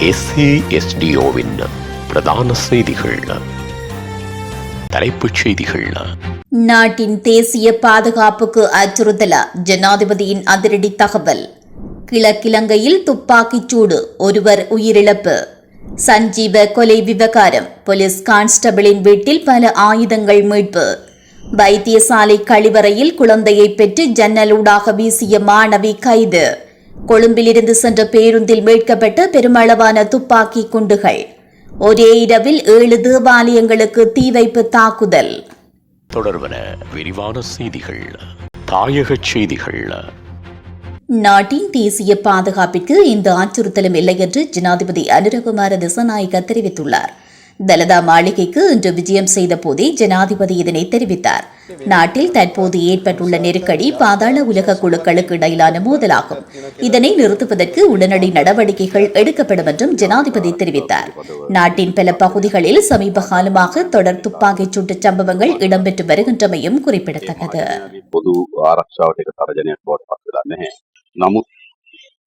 எஸ்ஏஎஸ்டிஓவின் பிரதான செய்திகள். தலைப்புச் செய்திகள். நாட்டின் தேசிய பாதுகாப்புக்கு அச்சுறுத்தல ஜனாதிபதியின் அதிரடி தகவல். கிழக்கிலங்கையில் துப்பாக்கிச் சூடு ஒருவர் உயிரிழப்பு. சஞ்சீவ கொலை விவகாரம் போலீஸ் கான்ஸ்டபிளின் வீட்டில் பல ஆயுதங்கள் மீட்பு. வைத்தியசாலை கழிவறையில் குழந்தையை பெற்று ஜன்னலூடாக வீசிய மாணவி கைது. கொழும்பிலிருந்து சென்ற பேருந்தில் மீட்கப்பட்ட பெருமளவான துப்பாக்கி குண்டுகள். ஒரே இரவில் ஏழு தேவாலயங்களுக்கு தீ வைப்பு தாக்குதல். தொடர்வன விரிவான செய்திகள் தாயகச் செய்திகள். நாட்டின் தேசிய பாதுகாப்பிற்கு இந்த அச்சுறுத்தலும் இல்லை என்று ஜனாதிபதி அனுரகுமார திசநாயக்க தெரிவித்துள்ளார். தலதா மாளிகைக்கு இன்று விஜயம் செய்த போதே ஜனாதிபதி இதனை தெரிவித்தார். நாட்டில் தற்போது ஏற்பட்டுள்ள நெருக்கடி பாதாள உலக குழுக்களுக்கு இடையிலான மோதலாகும். இதனை நிறுத்துவதற்கு உடனடி நடவடிக்கைகள் எடுக்கப்படும் என்றும் ஜனாதிபதி தெரிவித்தார். நாட்டின் பல பகுதிகளில் சமீப காலமாக தொடர் துப்பாக்கிச் சூட்டு சம்பவங்கள் இடம்பெற்று வருகின்றமையும் குறிப்பிடத்தக்கது.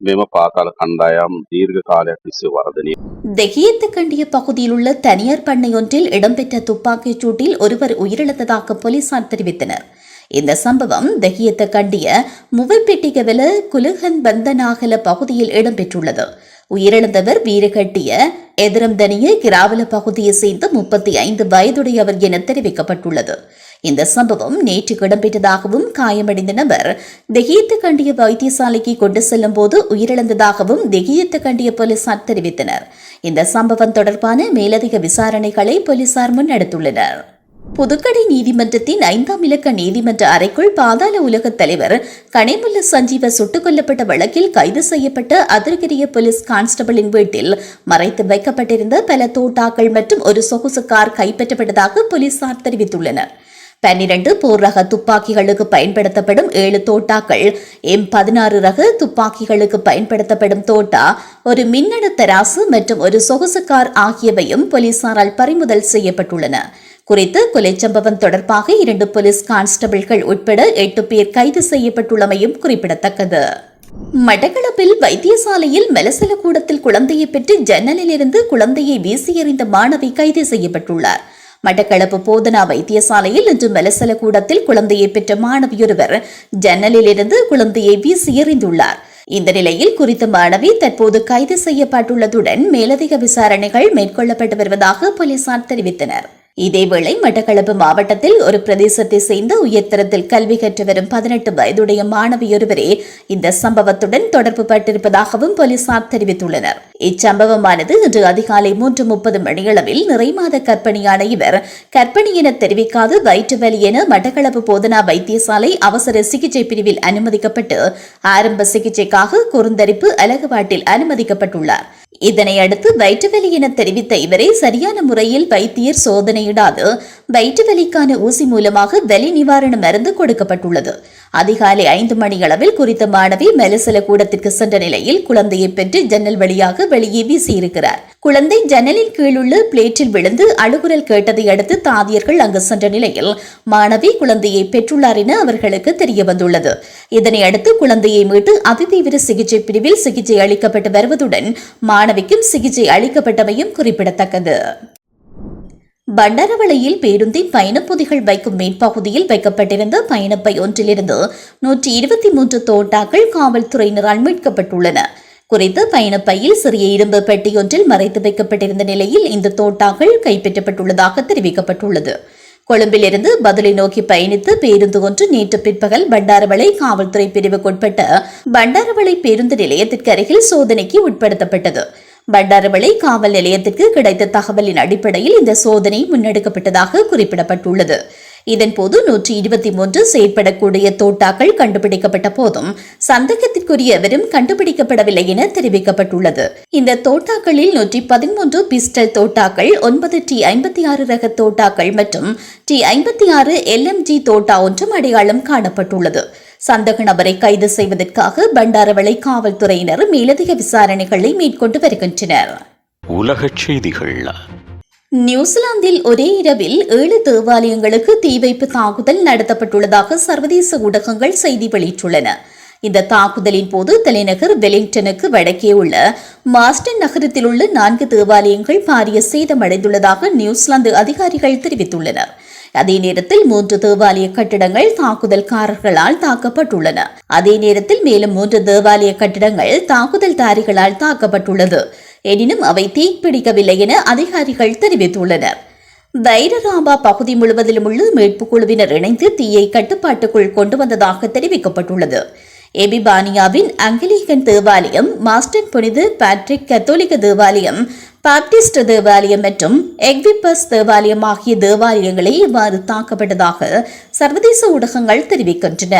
விமபாகால கண்டாயம் தீர்கால வரதனி தெகியத்துக்கண்டிய பகுதியில் உள்ள தனியார் பண்ணையொன்றில் இடம்பெற்ற துப்பாக்கிச் சூட்டில் ஒருவர் உயிரிழந்ததாக போலீசார் தெரிவித்தனர். இந்த சம்பவம் தெகியத்தை கண்டிய முவல்பெட்டிகவில குலுகன் பந்தனாகல பகுதியில் இடம்பெற்றுள்ளது. உயிரிழந்தவர் வீரகட்டிய எதிரம்தனிய கிராவல பகுதியை சேர்ந்த முப்பத்தி ஐந்து வயதுடையவர் என தெரிவிக்கப்பட்டுள்ளது. இந்த சம்பவம் நேற்று இடம்பெற்றதாகவும் காயமடைந்த நபர் தெகியத்து கண்டிய வைத்தியசாலைக்கு கொண்டு செல்லும் போது உயிரிழந்ததாகவும் தெகியத்து கண்டிய போலீசார் தெரிவித்தனர். இந்த சம்பவம் தொடர்பான மேலதிக விசாரணைகளை போலீசார் முன்னெடுத்துள்ளனர். புதுக்கடை நீதிமன்றத்தின் ஐந்தாம் இலக்க நீதிமன்ற அறைக்குள் பாதாள உலக தலைவர் கனிமுல்ல சஞ்சீவ சுட்டுக் கொல்லப்பட்ட வழக்கில் கைது செய்யப்பட்ட அதிர்கிரிய போலீஸ் கான்ஸ்டபிளின் வீட்டில் மறைத்து வைக்கப்பட்டிருந்த பல தோட்டாக்கள் மற்றும் ஒரு சொகுசு கார் கைப்பற்றப்பட்டதாக போலீசார் தெரிவித்துள்ளனர். பன்னிரண்டு போர் ரக துப்பாக்கிகளுக்கு பயன்படுத்தப்படும் ஏழு தோட்டாக்கள். எம் பதினாறு ரக துப்பாக்கிகளுக்கு பயன்படுத்தப்படும் தோட்டா ஒரு மின்னணு தராசு மற்றும் ஒரு சொகுசு கார் ஆகியவையும் போலீசாரால் பறிமுதல் செய்யப்பட்டுள்ளன. குறித்து கொலை சம்பவம் தொடர்பாக இரண்டு போலீஸ் கான்ஸ்டபிள்கள் உட்பட எட்டு பேர் கைது செய்யப்பட்டுள்ளமையும் குறிப்பிடத்தக்கது. மட்டக்களப்பில் வைத்தியசாலையில் மெலசல கூடத்தில் குழந்தையை பெற்று ஜன்னலில் இருந்து குழந்தையை வீசி எறிந்த மாணவி கைது செய்யப்பட்டுள்ளார். மட்டக்களப்பு போதனா வைத்தியசாலையில் இன்று மெலசல கூடத்தில் குழந்தையை பெற்ற மாணவியொருவர் ஜன்னலிலிருந்து குழந்தையை வீசி எறிந்துள்ளார். இந்த நிலையில் குறித்த மாணவி தற்போது கைது செய்யப்பட்டுள்ளதுடன் மேலதிக விசாரணைகள் மேற்கொள்ளப்பட்டு வருவதாக போலீசார் தெரிவித்தனர். இதேவேளை மட்டக்களப்பு மாவட்டத்தில் ஒரு பிரதேசத்தை சேர்ந்த உயர்தரத்தில் கல்வி கற்று வரும் பதினெட்டு வயதுடைய மாணவியொருவரே இந்த சம்பவத்துடன் தொடர்பு பட்டிருப்பதாகவும் போலீசார் தெரிவித்துள்ளனர். இச்சம்பவமானது இன்று அதிகாலை மூன்று முப்பது மணியளவில் நிறைமாத கர்ப்பிணியான இவர். கர்ப்பிணி என தெரிவிக்காது வயிற்று வலி என மட்டக்களப்பு போதனா வைத்தியசாலை அவசர சிகிச்சை பிரிவில் அனுமதிக்கப்பட்டு ஆரம்ப சிகிச்சைக்காக குறுந்தரிப்பு அலகுவாட்டில் அனுமதிக்கப்பட்டுள்ளார். இதனையடுத்து வயிற்றுவலி என தெரிவித்த இவரை சரியான முறையில் வைத்தியர் சோதனையிடாது வயிற்றுவலிக்கான ஊசி மூலமாக வலி நிவாரண மருந்து கொடுக்கப்பட்டுள்ளது. அதிகாலை ஐந்து மணி அளவில் குறித்த மாணவி மெலசல கூடத்திற்கு சென்ற நிலையில் குழந்தையை பெற்று ஜன்னல் வழியாக வெளியே வீசியிருக்கிறார். குழந்தை ஜன்னலின் கீழுள்ள பிளேட்டில் விழுந்து அழுகுரல் கேட்டதை அடுத்து தாதியர்கள் அங்கு சென்ற நிலையில் மாணவி குழந்தையை பெற்றுள்ளார் என அவர்களுக்கு தெரிய வந்துள்ளது இதனை அடுத்து குழந்தையை மீட்டு அதிதீவிர சிகிச்சை பிரிவில் சிகிச்சை அளிக்கப்பட்டு வருவதுடன் மாணவிக்கும் சிகிச்சை அளிக்கப்பட்டமையும் குறிப்பிடத்தக்கது. பண்டரவளையில் பேருந்தின் பயணப்பொதிகள் வைக்கும் மேற்பகுதியில் வைக்கப்பட்டிருந்த பயணப்பை ஒன்றிலிருந்து நூற்றி இருபத்தி மூன்று தோட்டாக்கள் காவல்துறையினரால் மீட்கப்பட்டுள்ளன. குறித்த பயணப்பையில் சிறிய இரும்பு பெட்டியொன்றில் மறைத்து வைக்கப்பட்டிருந்த நிலையில் இந்த தோட்டாக்கள் கைப்பற்றப்பட்டுள்ளதாக தெரிவிக்கப்பட்டுள்ளது. கொழும்பிலிருந்து பதிலை நோக்கி பயணித்து பேருந்து ஒன்று நேற்று பிற்பகல் பண்டாரவளை காவல்துறை பிரிவுக்குட்பட்ட பண்டாரவளை பேருந்து நிலையத்திற்கு அருகில் சோதனைக்கு உட்படுத்தப்பட்டது. பண்டாரவளை காவல் நிலையத்திற்கு கிடைத்த தகவலின் அடிப்படையில் இந்த சோதனை முன்னெடுக்கப்பட்டதாக குறிப்பிடப்பட்டுள்ளது. இதன்போது நூற்றி இருபத்தி மூன்று செயற்படக்கூடிய தோட்டாக்கள் கண்டுபிடிக்கப்பட்ட போதும் சந்தேகத்திற்குரியவரும் கண்டுபிடிக்கப்படவில்லை என தெரிவிக்கப்பட்டுள்ளது. இந்த தோட்டாக்களில் நூற்றி பதிமூன்று பிஸ்டல் தோட்டாக்கள் ஒன்பது டி ஐம்பத்தி ஆறு ரக தோட்டாக்கள் மற்றும் டி ஐம்பத்தி ஆறு எல்எம்ஜி தோட்டா ஒன்றும் அடையாளம் காணப்பட்டுள்ளது. சந்தக நபரை கைது செய்வதற்காக பண்டாரவளை காவல்துறையினர் மேலதிக விசாரணைகளை மேற்கொண்டு வருகின்றனர். உலகச் செய்திகள் நியூசிலாந்தில் ஒரே இரவில் ஏழு தேவாலயங்களுக்கு தீ வைப்பு தாக்குதல் நடத்தப்பட்டுள்ளதாக சர்வதேச ஊடகங்கள் செய்தி வெளியிட்டுள்ளன. இந்த தாக்குதலின் போது தலைநகர் வெலிங்டனுக்கு வடக்கே உள்ள மாஸ்டன் நகரத்தில் உள்ள நான்கு தேவாலயங்கள் பாரிய சேதமடைந்துள்ளதாக நியூசிலாந்து அதிகாரிகள் தெரிவித்துள்ளனர். அதே நேரத்தில் மூன்று தேவாலய கட்டிடங்கள் தாக்குதல்காரர்களால் தாக்கப்பட்டுள்ளன. அதே நேரத்தில் மேலும் மூன்று தேவாலய கட்டிடங்கள் தாக்குதல்தாரிகளால் தாக்கப்பட்டுள்ளது. எனினும் அவை தீப்பிடிக்கவில்லை என அதிகாரிகள் தெரிவித்துள்ளனர். வைரராபா பகுதி முழுவதிலும் உள்ள மீட்புக் குழுவினர் இணைந்து தீயை கட்டுப்பாட்டுக்குள் கொண்டு வந்ததாக தெரிவிக்கப்பட்டுள்ளது. எபிபானியாவின் அங்கிலிகன் தேவாலயம் மாஸ்டன் புனித பேட்ரிக் கத்தோலிக்க தேவாலயம் பாப்டிஸ்ட் தேவாலயம் மற்றும் எக்விபஸ் தேவாலயம் ஆகிய தேவாலயங்களே இவ்வாறு தாக்கப்பட்டதாக சர்வதேச ஊடகங்கள் தெரிவிக்கின்றன.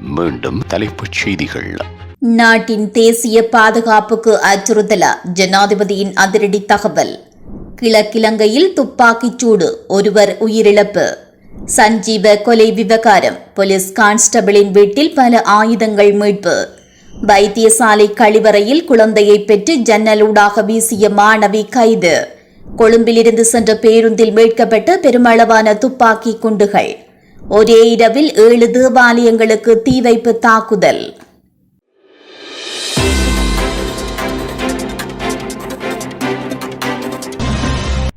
மீண்டும் தலைப்புச் செய்திகள். நாட்டின் தேசிய பாதுகாப்புக்கு அச்சுறுத்தலா ஜனாதிபதியின் அதிரடி தகவல். கிழக்கிலங்கையில் துப்பாக்கிச் சூடு ஒருவர் உயிரிழப்பு. சஞ்சீவ கொலை விவகாரம் போலீஸ் கான்ஸ்டபிளின் வீட்டில் பல ஆயுதங்கள் மீட்பு. வைத்தியசாலை கழிவறையில் குழந்தையை பெற்று ஜன்னலூடாக வீசிய மாணவி கைது. கொழும்பிலிருந்து சென்ற பேருந்தில் மீட்கப்பட்ட பெருமளவான துப்பாக்கி குண்டுகள். ஒரே இரவில் ஏழு தேவாலயங்களுக்கு தீ வைப்பு தாக்குதல்.